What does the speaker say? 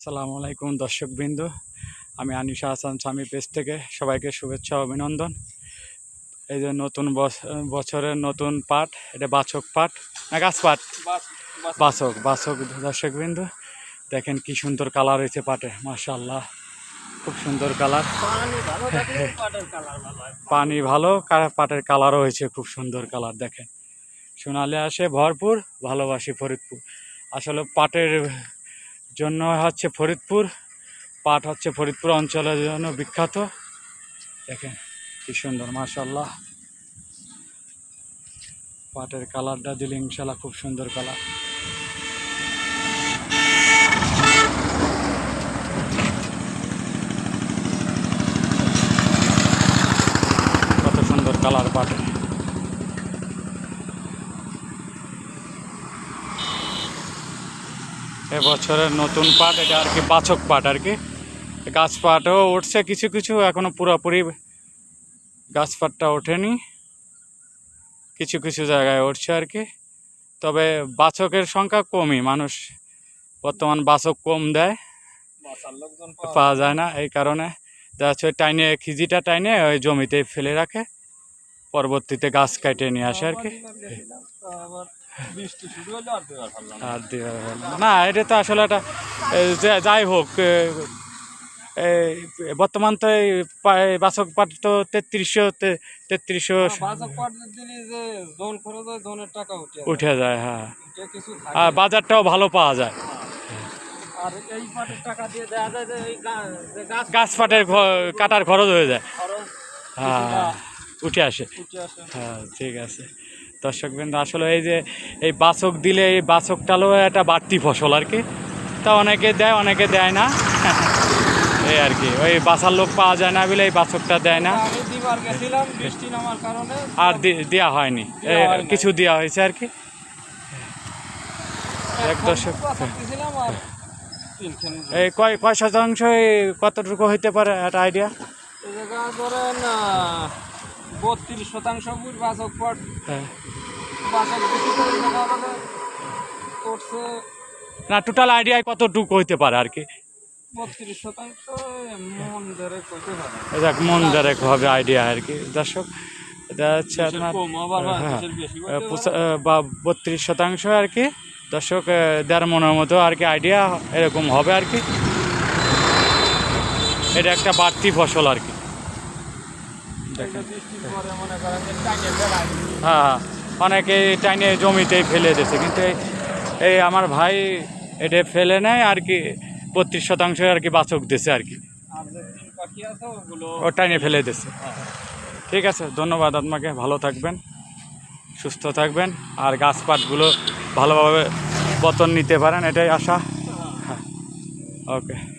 আসসালামু আলাইকুম দর্শকবৃন্দ। আমি আনিশা হাসান স্বামী পেজ থেকে সবাইকে শুভেচ্ছা অভিনন্দন। এই যে নতুন বছ- বছরের নতুন পাট এটা বাছক পাট না গাছ পাট বাছক। বাছক দর্শকবৃন্দ। দেখেন কি সুন্দর কালার হয়েছে পাটে মাশাল্লাহ খুব সুন্দর কালার পানি ভালো পাটের কালারও হয়েছে খুব সুন্দর কালার দেখেন। সোনালে আসে ভরপুর ভালোবাসি ফরিদপুর। আসলে পাটের জন্য হচ্ছে ফরিদপুর, পাট হচ্ছে ফরিদপুর অঞ্চলের জন্য বিখ্যাত। দেখেন কি সুন্দর মাশাল্লাহ পাটের কালারটা দিলে ইনশাল্লাহ খুব সুন্দর কালার। কত সুন্দর কালার পাটের। এবছরের নতুন পাট এটা আর কি বাছক পাট আর কি। গাছ পাটও উঠছে কিছু কিছু এখনও পুরোপুরি গাছ পাটটা ওঠেনি। কিছু কিছু জায়গায় উঠছে আর কি। তবে বাছকের সংখ্যা কমই মানুষ বর্তমান বাছক কম দেয়। পাওয়া যায় না এই কারণে যাচ্ছে টাইনে খিজিটা টাইনে ওই জমিতে ফেলে রাখে। পরবর্তীতে গাছ কেটে নিয়ে আসে আর কি। আর না। এটা তো আসলে একটা যাই হোক বর্তমান তো এই এই পাট তো তেত্রিশশো তেত্রিশশো উঠে যায়। হ্যাঁ। আর বাজারটাও ভালো পাওয়া যায়। আর এই পাটের টাকা দিয়ে দেওয়া যায় যে এই গা- যে গাছ পাটের কাটার খরচ হয়ে যায়। হ্যাঁ উঠে আসে। হ্যাঁ ঠিক আছে। দর্শকবৃন্দ আসলে এই যে এই বাছক দিলে এই বাছকটালও একটা বাড়তি ফসল আর কি। তা অনেকে দেয় অনেকে দেয় না। এই আর কি ওই বাছার লোক পাওয়া যায় না বলে এই বাছকটা দেয় না। আর দেওয়া হয়নি। কিছু দেওয়া হয়েছে আর কি। এক তিনখান এই কয় কয় শতাংশ কতটুকু হইতে পারে একটা আইডিয়া ধরেন বত্রিশ শতাংশ বাছক পট হ্যাঁ। করছে না টোটাল আইডিয়ায় কতটুকু হইতে পারে আর কি? বত্রিশ শতাংশ মন দেরেক হবে। আইডিয়া আর কি। দর্শক হচ্ছে আপনার হয়, বা বত্রিশ শতাংশ আর কি। দর্শক দেড় মনের মতো আর কি আইডিয়া এরকম হবে আর কি। এটা একটা বাড়তি ফসল আর কি পারে। বৃষ্টির পরে মনে করেন যে টাইনে ফেলায় হ্যাঁ হ্যাঁ। অনেকে টাইনে জমিতেই ফেলে দিয়েছে, কিন্তু এই- আমার ভাই এটা ফেলে নেয় আর কি, বত্রিশ শতাংশ আর কি বাচক দিছে আর কি। ও টাইনে ফেলে দিছে ঠিক আছে, ধন্যবাদ আপনাকে, ভালো থাকবেন, সুস্থ থাকবেন, আর গাছপাতগুলো ভালোভাবে পতন নিতে পারেন, এটাই আশা। হ্যাঁ ওকে।